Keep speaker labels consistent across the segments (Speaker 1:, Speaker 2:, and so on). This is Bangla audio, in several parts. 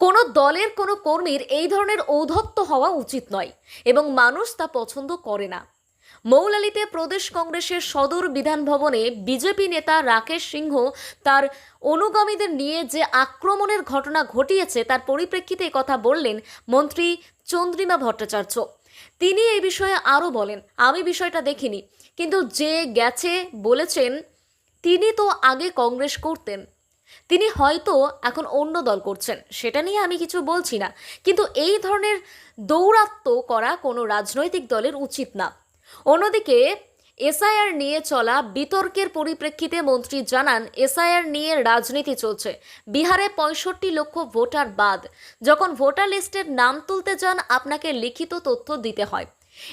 Speaker 1: কোনো দলের কোনো কর্মীর এই ধরনের ঔদ্ধত্য হওয়া উচিত নয় এবং মানুষ তা পছন্দ করে না। মৌলালিতে প্রদেশ কংগ্রেসের সদর বিধান ভবনে বিজেপি নেতা রাকেশ সিংহ তার অনুগামীদের নিয়ে যে আক্রমণের ঘটনা ঘটিয়েছে তার পরিপ্রেক্ষিতে কথা বললেন মন্ত্রী চন্দ্রিমা ভট্টাচার্য। তিনি এই বিষয়ে আরও বলেন, আমি বিষয়টা দেখিনি, কিন্তু যে গেছে বলেছেন, তিনি তো আগে কংগ্রেস করতেন। তিনি হয়তো এখন অন্য দল করছেন, সেটা নিয়ে আমি কিছু বলছি না। কিন্তু এই ধরনের দৌরাত্ম্য করা কোনো রাজনৈতিক দলের উচিত না। অন্যদিকে, এসআইআর নিয়ে চলা বিতর্কের পরিপ্রেক্ষিতে মন্ত্রী জানান, এসআইআর নিয়ে রাজনীতি চলছে। বিহারে পঁয়ষট্টি লক্ষ ভোটার বাদ। যখন ভোটার লিস্টের নাম তুলতে যান, আপনাকে লিখিত তথ্য দিতে হয়।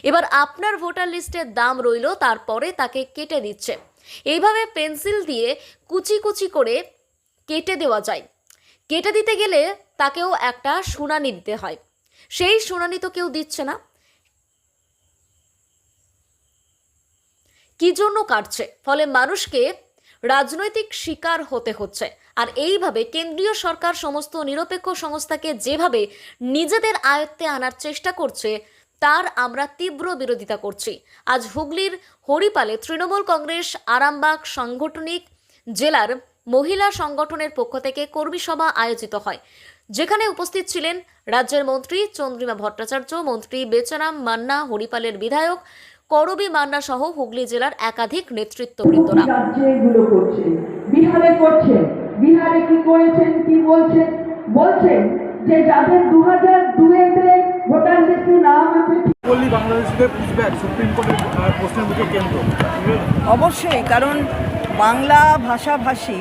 Speaker 1: এবার আপনার ভোটার লিস্টের দাম রইল, তারপরে তাকে কেটে দিচ্ছে। এইভাবে পেন্সিল দিয়ে কুচি কুচি করে কেটে দেওয়া যায়। কেটে দিতে গেলে তাকেও একটা শুনানি দিতে হয়। সেই শুনানি তো কেউ দিচ্ছে না। কি জন্য কাটছে? ফলে মানুষকে রাজনৈতিক শিকার হতে হচ্ছে। আর এইভাবে কেন্দ্রীয় সরকার সমস্ত নিরপেক্ষ সংস্থাকে যেভাবে নিজেদের আয়ত্তে আনার চেষ্টা করছে, তার আমরা তীব্র বিরোধিতা করছি। আজ হুগলির হরিপালে তৃণমূল কংগ্রেস আরামবাগ সাংগঠনিক জেলার মহিলা সংগঠনের পক্ষ থেকে কর্মী সভা আয়োজিত হয়। যেখানে উপস্থিত ছিলেন রাজ্যের মন্ত্রী চন্দ্রিমা ভট্টাচার্য মন্ত্রী বেচারাম মান্না হরিপালের বিধায়ক করবী মান্না সহ হুগলি জেলার একাধিক নেতৃত্ববৃন্দরা।
Speaker 2: বিহারে করছে। বিহারে কি করেছেন কি বলছেন? বলছেন যে যাদের দু হাজার দুয়েতে ভোটার লিস্টে নাম আছে
Speaker 3: পল্লী বাংলাদেশিদের পুশব্যাক সুপ্রিম কোর্টের প্রশ্নের মুখে কেন্দ্র।
Speaker 4: অবশ্যই কারণ বাংলা ভাষাভাষী,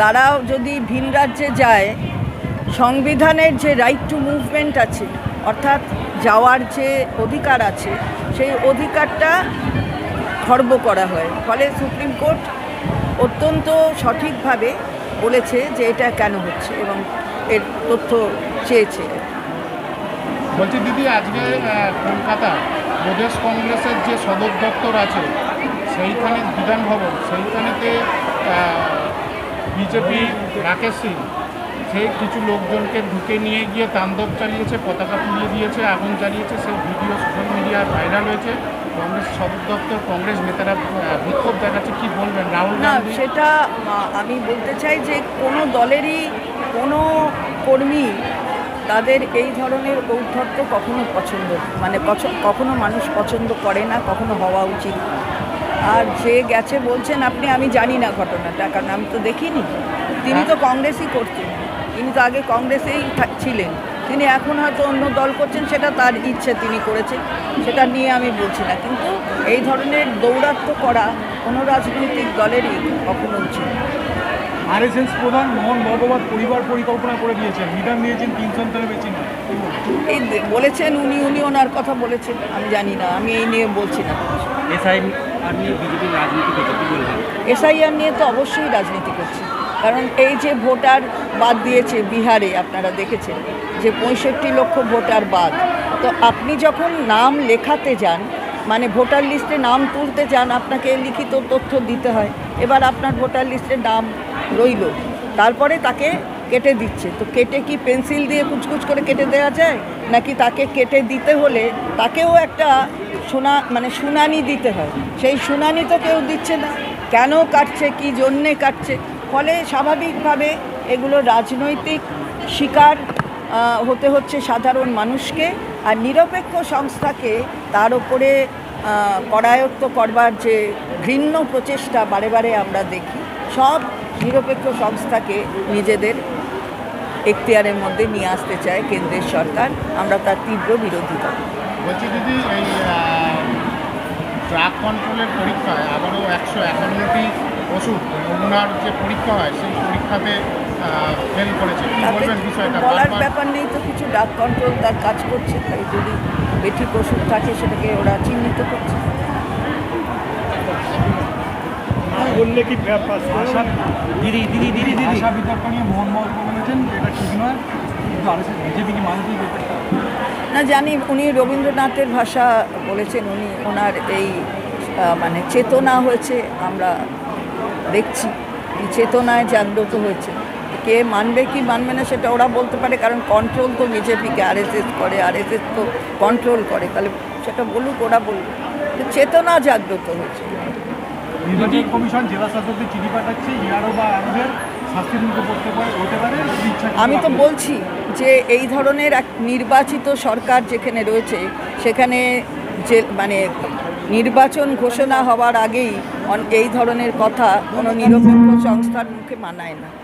Speaker 4: তারাও যদি ভিন রাজ্যে যায়, সংবিধানের যে রাইট টু মুভমেন্ট আছে, অর্থাৎ যাওয়ার যে অধিকার আছে, সেই অধিকারটা খর্ব করা হয়। ফলে সুপ্রিম কোর্ট অত্যন্ত সঠিকভাবে বলেছে যে এটা কেন হচ্ছে এবং এর তথ্য চেয়েছে।
Speaker 5: বলছি দিদি, আজকে কলকাতা প্রদেশ কংগ্রেসের যে সদর দপ্তর আছে সেইখানে বিধান ভবন সেইখানেতে বিজেপি রাকেশ সিং সেই কিছু লোকজনকে ঢুকে নিয়ে গিয়ে তাণ্ডব চালিয়েছে পতাকা তুলিয়ে দিয়েছে আগুন চালিয়েছে সেই ভিডিও সোশ্যাল মিডিয়ায় ভাইরাল হয়েছে। কংগ্রেস সদর দপ্তর কংগ্রেস নেতারা বিক্ষোভ দেখাচ্ছে কি বলবেন? রাহুল
Speaker 4: না
Speaker 5: গান্ধী?
Speaker 4: সেটা আমি বলতে চাই যে কোনো দলেরই কোনো কর্মী তাদের এই ধরনের ঔদ্ধত্য কখনো পছন্দ মানে কখনো মানুষ পছন্দ করে না কখনো হওয়া উচিত না। আর যে গেছে বলছেন আপনি আমি জানি না ঘটনাটা কারণ আমি তো দেখিনি। তিনি তো কংগ্রেসই করতেন তিনি তো আগে কংগ্রেসেই ছিলেন। তিনি এখন হয়তো অন্য দল করছেন সেটা তার ইচ্ছে তিনি করেছেন সেটা নিয়ে আমি বলছি না। কিন্তু এই ধরনের দৌরাত্ম করা কোনো রাজনৈতিক দলেরই কখনো উচিত না।
Speaker 3: আরএসএস প্রধান মোহন ভগবত পরিবার পরিকল্পনা করে দিয়েছেন। নিদান দিয়েছেন তিন সন্তানের বেশি না
Speaker 4: এই বলেছেন উনি উনি ওনার কথা বলেছেন আমি জানি না আমি এই নিয়ে বলছি না।
Speaker 6: এসআই
Speaker 4: এসআইআর নিয়ে তো অবশ্যই রাজনীতি করছে। কারণ এই যে ভোটার বাদ দিয়েছে বিহারে, আপনারা দেখেছেন, যে পঁয়ষট্টি লক্ষ ভোটার বাদ। তো আপনি যখন নাম লেখাতে যান মানে ভোটার লিস্টে নাম তুলতে যান, আপনাকে লিখিত তথ্য দিতে হয়, এবার আপনার ভোটার লিস্টে নাম রইল, তারপরে তাকে কেটে দিচ্ছে। তো কেটে কি পেন্সিল দিয়ে কুচকুচ করে কেটে দেওয়া যায়? নাকি তাকে কেটে দিতে হলে তাকেও একটা শোনা মানে শুনানি দিতে হয়। সেই শুনানি তো কেউ দিচ্ছে না। কেন কাটছে কি জন্যে কাটছে? ফলে স্বাভাবিকভাবে এগুলো রাজনৈতিক শিকার হতে হচ্ছে সাধারণ মানুষকে। আর নিরপেক্ষ সংস্থাকে তার আহ, করায়ত্ত করবার যে ঘৃণ্য প্রচেষ্টা বারে বারে আমরা দেখি সব নিরপেক্ষ সংস্থাকে নিজেদের এখতিয়ারের মধ্যে নিয়ে আসতে চায় কেন্দ্রের সরকার। আমরা তার তীব্র বিরোধিতা
Speaker 5: ড্রাগ কন্ট্রোলের পরীক্ষায় আবারও একশো একান্নটি ওষুধ নমুনার যে পরীক্ষা হয় সেই পরীক্ষাতে ফেল করেছে। কি বলবেন বিষয়টা?
Speaker 4: বলার ব্যাপার নেই তো কিছু ডাক কন্ট্রোল তার কাজ করছে তাই যদি বেঠিক ওষুধ থাকে সেটাকে ওরা চিহ্নিত করছে।
Speaker 3: বললে কি
Speaker 6: দিদি দিদি দিদি দিদি।
Speaker 3: ভাষা বিতর্ক নিয়ে মোহন বলেছেন এটা ঠিক নয়।
Speaker 4: না, জানি, উনি রবীন্দ্রনাথের ভাষা বলেছেন, উনি ওনার এই মানে চেতনা হয়েছে, আমরা দেখছি, এই চেতনায় জাগ্রত হয়েছে। কে মানবে কি মানবে না সেটা ওরা বলতে পারে, কারণ কন্ট্রোল তো বিজেপিকে আরএসএস করে আরএসএস তো কন্ট্রোল করে, তাহলে সেটা বলুক, ওরা বলুক। চেতনা জাগ্রত হয়েছে।
Speaker 3: নির্বাচন কমিশন জেলা শাসকদের চিঠি পাঠাচ্ছে বা
Speaker 4: আমি তো বলছি যে এই ধরনের এক নির্বাচিত সরকার যেখানে রয়েছে সেখানে যে মানে নির্বাচন ঘোষণা হওয়ার আগেই এই ধরনের কথা কোনো নিরপেক্ষ সংস্থার মুখে মানায় না।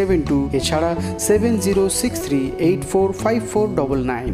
Speaker 7: seven two এছাড়া seven zero six three eight four five four nine